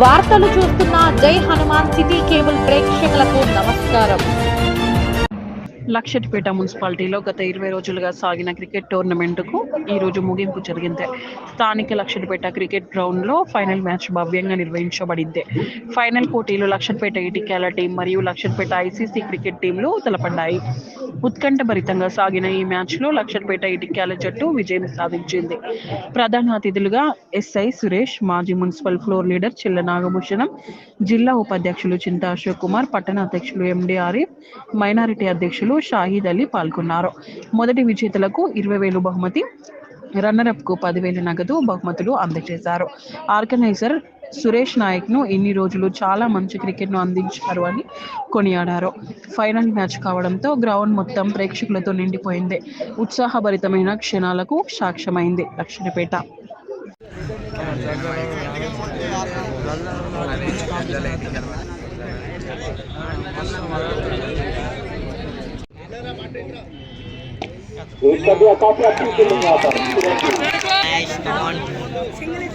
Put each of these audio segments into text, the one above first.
వార్తలు చూస్తున్న జై హనుమాన్ సిటీ కేబుల్ ప్రేక్షకులకు నమస్కారం. లక్షటిపేట మున్సిపాలిటీలో గత ఇరవై రోజులుగా సాగిన క్రికెట్ టోర్నమెంటుకు ఈరోజు ముగింపు జరిగింది. స్థానిక లక్షటిపేట క్రికెట్ గ్రౌండ్లో ఫైనల్ మ్యాచ్ భవ్యంగా నిర్వహించబడింది. ఫైనల్ పోటీలు లక్షటిపేట ఇటికేల టీం మరియు లక్షటిపేట ఐసీసీ క్రికెట్ టీంలు తలపడ్డాయి. ఉత్కంఠభరితంగా సాగిన ఈ మ్యాచ్లో లక్షలపేట ఇటిక్యాల జట్టు విజయం సాధించింది. ప్రధాన అతిథులుగా ఎస్ఐ సురేష్ మాజీ municipal floor leader Chilla Nagabhushanam జిల్లా ఉపాధ్యక్షులు చింతా అశోక్ కుమార్ పట్టణ అధ్యక్షులు ఎండి ఆరిఫ్ మైనారిటీ అధ్యక్షులు షాహీద్ అలీ పాల్గొన్నారు. మొదటి విజేతలకు ఇరవై వేలు బహుమతి రన్నరప్కు పదివేల నగదు బహుమతులు అందజేశారు. ఆర్గనైజర్ సురేష్ నాయక్ ను ఇన్ని రోజులు చాలా మంచి క్రికెట్ ను అందించారు అని కొనియాడారు ఫైనల్ మ్యాచ్ కావడంతో గ్రౌండ్ మొత్తం ప్రేక్షకులతో నిండిపోయింది ఉత్సాహభరితమైన క్షణాలకు సాక్ష్యమైంది లక్ష్మీపేట एक कभी काफी अच्छी फीलिंग आता है Congratulations to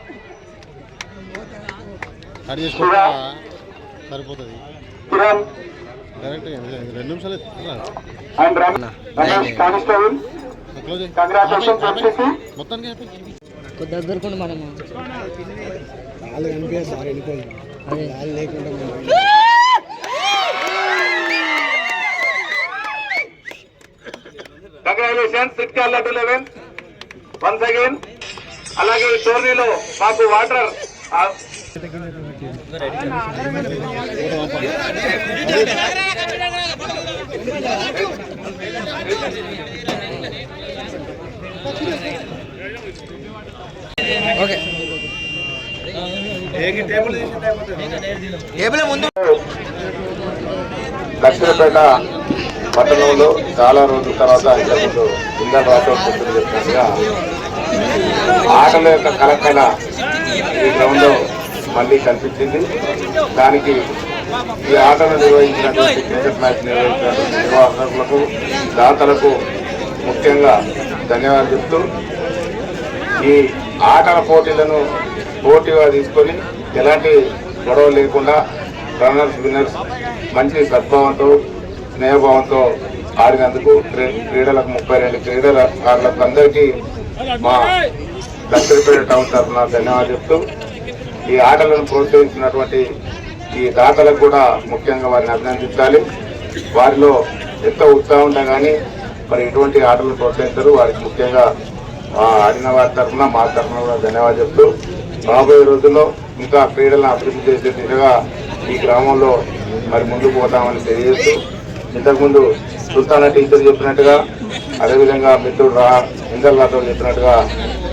కట్ చేసుకోకుండా సరిపోతుంది. డైరెక్ట్ రెండు నిమిషాలు మొత్తానికి దగ్గరకుండా లేకుండా కంగ్రాచులేషన్స్ సిట్కా లడ్డు లెవెన్ వన్స్ అగైన్ అలాగే ఈ టోర్నీలో మాకు వాటర్ ఓకే లక్ష్మీపేట పట్టణంలో చాలా రోజుల తర్వాత ఇంతకుముందు కింద రాష్ట్రం చెప్పినట్టుగా ఆటల యొక్క కలకల ఈ గ్రౌండ్లో మళ్ళీ కనిపించింది దానికి ఈ ఆటను నిర్వహించినటువంటి క్రికెట్ మ్యాచ్ నిర్వహించినటువంటి నిర్వాహకులకు దాతలకు ముఖ్యంగా ధన్యవాదాలు చెప్తూ ఈ ఆటల పోటీలను పోటీగా తీసుకొని ఎలాంటి గొడవ లేకుండా రన్నర్స్ విన్నర్స్ మంచి సద్భావంతో స్నేహభావంతో ఆడినందుకు క్రీడలకు ముప్పై రెండు క్రీడల అందరికీ మా దక్షిణపేట టౌన్ తరఫున ధన్యవాదాలు చెప్తూ ఈ ఆటలను ప్రోత్సహించినటువంటి ఈ దాతలకు కూడా ముఖ్యంగా వారిని అభినందించాలి. వారిలో ఎంత ఉత్సాహం ఉన్నా కానీ మరి ఇటువంటి ఆటలను ప్రోత్సహిస్తారు. వారికి ముఖ్యంగా ఆడిన వారి తరఫున మా తరఫున కూడా ధన్యవాదాలు చెప్తూ రాబోయే రోజుల్లో ఇంకా క్రీడలను అభివృద్ధి చేసే దిశగా ఈ గ్రామంలో మరి ముందుకు పోతామని తెలియజేస్తూ ఇంతకుముందు సుల్తానా టీచర్ చెప్పినట్టుగా అదేవిధంగా మిత్రుడు రా ఇందర్ రాథోడ్ చెప్పినట్టుగా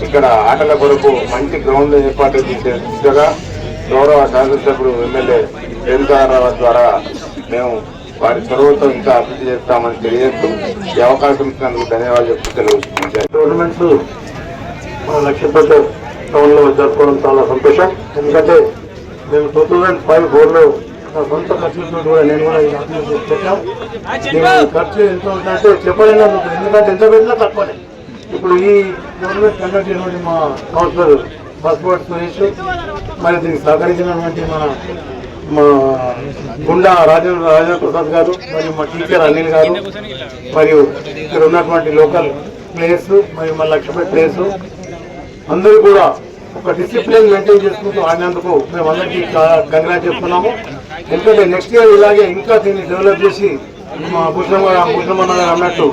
ఇక్కడ ఆటల కొరకు మంచి గ్రౌండ్ ఏర్పాటు చేసే దిశగా గౌరవ శాసనసభ్యుడు ఎమ్మెల్యే రేణుకారావు ద్వారా మేము వారి చొరవతో ఇంకా అభివృద్ధి చేస్తామని తెలియజేస్తూ ఈ అవకాశం ఇచ్చినందుకు ధన్యవాదాలు చెప్తూ తెలియజేస్తున్నాను. టోర్నమెంట్స్ మన లక్ష్మీపేట టౌన్లో జరుపుకోవడం చాలా సంతోషం. ఎందుకంటే మేము టూ థౌజండ్ ఫైవ్ ఫోర్లో సొంత ఖర్చులతో కూడా నేను కూడా ఈ ఆటలు పెట్టాం. ఖర్చు ఎంత ఉంటుందంటే చెప్పలేనందుకు ఎందుకంటే ఎంత పెట్టినా తక్కువనే. ఇప్పుడు ఈ గవర్నమెంట్ కండక్ట్ చేసినటువంటి మా కౌన్సిలర్ బోర్డ్ సురేష్ మరి దీనికి సహకరించినటువంటి మన మా గుండా రాజేంద్ర రాజేంద్ర ప్రసాద్ గారు మరియు మా టీచర్ అనిల్ గారు మరియు ఇక్కడ ఉన్నటువంటి లోకల్ ప్లేయర్స్ మరియు మా లక్ష్మీ ప్లేయర్స్ అందరూ కూడా ఒక డిసిప్లిన్ మెయింటైన్ చేసుకుంటూ ఆడినందుకు మేము అందరికీ కంగ్రాట్ చెప్తున్నాము ఎందుకంటే నెక్స్ట్ ఇయర్ ఇలాగే ఇంకా దీన్ని డెవలప్ చేసి మా భూషణ భూషణమన్న గారు అన్నట్టు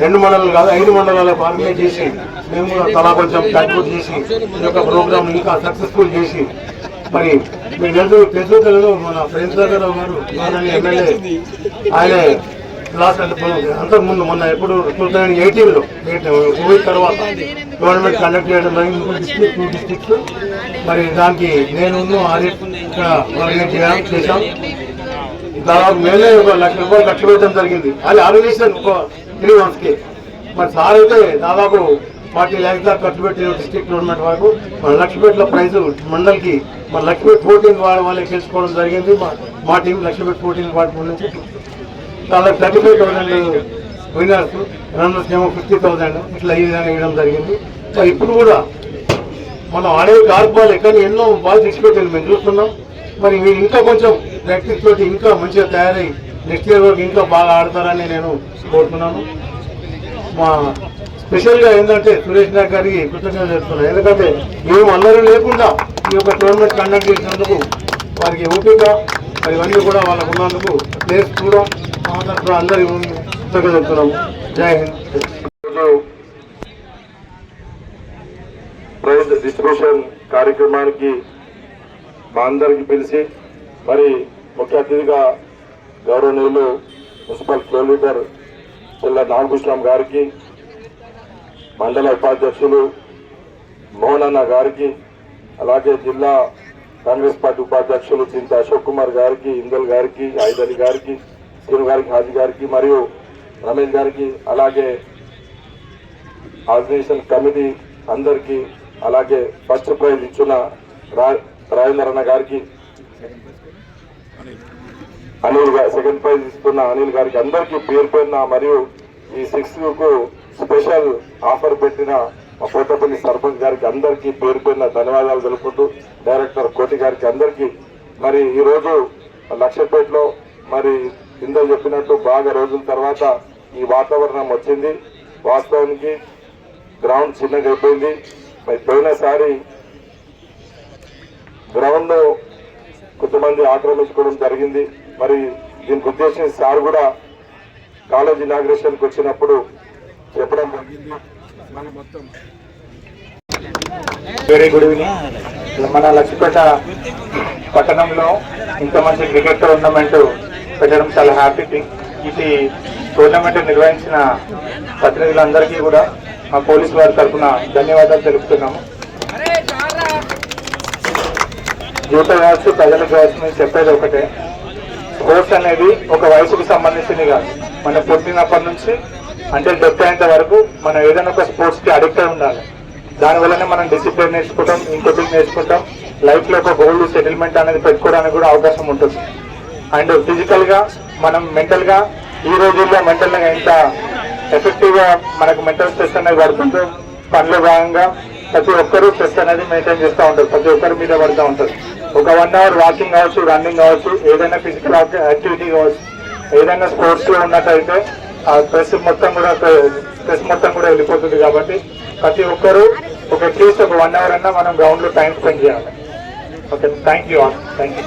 రెండు మండలాలు కాదు ఐదు మండలాలకు ఆర్గనైజ్ చేసి మేము కూడా తలా కొంచెం కంట్రోల్ చేసి ఈ యొక్క ప్రోగ్రామ్ ఇంకా సక్సెస్ఫుల్ చేసి మరి మీ తెలుసు తెలుసు తెలుగు మన ప్రేమ్ సాగర్ గారు ఎమ్మెల్యే ఆయన లాస్ట్ అంటే అంతకుముందు మొన్న ఎప్పుడు టూ థౌసండ్ ఎయిటీన్లో కోవిడ్ తర్వాత గవర్నమెంట్ కండక్ట్ చేయడం జరిగింది డిస్ట్రిక్ట్ టూ డిస్ట్రిక్ట్స్ మరి దానికి నేను ఆర్ఎఫ్ ఇక్కడ చేశాం. దాదాపు మేలే ఒక లక్ష రూపాయలు లక్ష పెట్టడం జరిగింది. అది ఆర్గనైజేషన్ ఒక త్రీ మంత్స్కి మరి సార్ అయితే దాదాపు ఫార్టీ ల్యాక్స్ దాకా ఖర్చు పెట్టి డిస్ట్రిక్ట్ టోర్నమెంట్ వరకు మన లక్ష్మీపేటలో ప్రైజ్ మండలికి మన లక్ష్మీపేట ఫోర్టీన్ వాళ్ళ వాళ్ళకి తెలుసుకోవడం జరిగింది. మా- మా టీం లక్ష్మీపేట ఫోర్టీన్ వాటి నుంచి చాలా thirty five thousand winners runners ఏమో ఫిఫ్టీ థౌసండ్ ఇట్లా ఈ విధంగా ఇవ్వడం జరిగింది. సో ఇప్పుడు కూడా మనం ఆడే కార్క్ కానీ ఎక్కడ ఎన్నో బాల్ ఇచ్చిపెట్టారు మేము చూస్తున్నాం. మరి మీరు ఇంకా కొంచెం ప్రాక్టీస్ తోటి ఇంకా మంచిగా తయారై నెక్స్ట్ ఇయర్ వరకు ఇంకా బాగా ఆడతారని నేను కోరుతున్నాను. మా స్పెషల్గా ఏంటంటే సురేష్ నాయక్ గారికి కృతజ్ఞత చేస్తున్నాను ఎందుకంటే మేము అందరూ లేకుండా ఈ యొక్క టోర్నమెంట్ కండక్ట్ చేసినందుకు వారికి ఓపిక మరి ఇవన్నీ కూడా వాళ్ళకు ఉన్నందుకు ప్లేస్ కూడా మా కృతజ్ఞత చెప్తున్నాము జై హింద్ ఈరోజు ప్రైజ్ డిస్ట్రిబ్యూషన్ కార్యక్రమానికి మా అందరికి పిలిచి మరి ముఖ్య అతిథిగా గౌరవనీయులు మున్సిపల్ ఫ్లో జిల్లా నాగభూషణం గారికి మండల ఉపాధ్యక్షులు మోహనన్న గారికి అలాగే జిల్లా కాంగ్రెస్ పార్టీ ఉపాధ్యక్షులు చింత అశోక్ కుమార్ గారికి ఇందల్ గారికి ఐదలి గారికి శ్రీను గారికి హాజీ గారికి మరియు రమేష్ గారికి అలాగే ఆర్గనైజేషన్ కమిటీ అందరికీ అలాగే ఫస్ట్ ప్రైజ్ ఇచ్చిన రాజేంద్ర అన్న గారికి అనిల్ గారు సెకండ్ ప్రైజ్ ఇస్తున్న అనిల్ గారికి అందరికీ పేరు పోయిన మరియు ఈ సిక్స్కు స్పెషల్ ఆఫర్ పెట్టిన మా కోటపల్లి సర్పంచ్ గారికి అందరికీ పేరు పోయిన ధన్యవాదాలు తెలుపుకుంటూ డైరెక్టర్ కోటి గారికి అందరికీ. మరి ఈరోజు లక్షపేటలో మరి ఇందరు చెప్పినట్టు బాగా రోజుల తర్వాత ఈ వాతావరణం వచ్చింది. వాస్తవానికి గ్రౌండ్ చిన్నగా అయిపోయింది. మరి పోయినసారి గ్రౌండ్ కొంతమంది ఆక్రమించుకోవడం జరిగింది. మరి దీనికి ఉద్దేశించి సార్ కూడా కాలేజ్ ఇనాగ్రేషన్కి వచ్చినప్పుడు చెప్పడం జరిగింది. వెరీ గుడ్ ఈవినింగ్ మన లక్ష్మీపేట పట్టణంలో ఇంత మంచి క్రికెట్ టోర్నమెంట్ పెట్టడం చాలా హ్యాపీ థింగ్ ఇది టోర్నమెంట్ నిర్వహించిన ప్రతినిధులందరికీ కూడా మా పోలీసు వారి తరఫున ధన్యవాదాలు తెలుపుతున్నాము. యువత కావచ్చు ప్రజలకు కావచ్చు నేను చెప్పేది ఒకటే. స్పోర్ట్స్ అనేది ఒక వయసుకు సంబంధించింది కాదు. మనం పుట్టినప్పటి నుంచి అంటే డెత్ అయ్యేంత వరకు మనం ఏదైనా ఒక స్పోర్ట్స్కి అడిక్ట్ అయి ఉండాలి. దానివల్లనే మనం డిసిప్లిన్ నేర్చుకుంటాం ఇంకొకటి నేర్చుకుంటాం. లైఫ్లో ఒక గోల్డ్ సెటిల్మెంట్ అనేది పెట్టుకోవడానికి కూడా అవకాశం ఉంటుంది. అండ్ ఫిజికల్గా మనం మెంటల్గా ఈ రోజుల్లో మెంటల్గా ఎంత ఎఫెక్టివ్గా మనకు మెంటల్ స్ట్రెస్ అనేది పడుతుందో పనిలో భాగంగా ప్రతి ఒక్కరూ స్ట్రెస్ అనేది మెయింటైన్ చేస్తూ ఉంటారు. ప్రతి ఒక్కరి మీద పడుతూ ఉంటారు. ఒక వన్ అవర్ వాకింగ్ కావచ్చు రన్నింగ్ కావచ్చు ఏదైనా ఫిజికల్ యాక్టివిటీ కావచ్చు ఏదైనా స్పోర్ట్స్లో ఉన్నట్టయితే ఆ స్ట్రెస్ మొత్తం కూడా స్ట్రెస్ మొత్తం కూడా వెళ్ళిపోతుంది కాబట్టి ప్రతి ఒక్కరూ ఒక అట్లీస్ట్ ఒక వన్ అవర్ అన్నా మనం గ్రౌండ్లో టైం స్పెండ్ చేయాలి. Okay thank you all thank you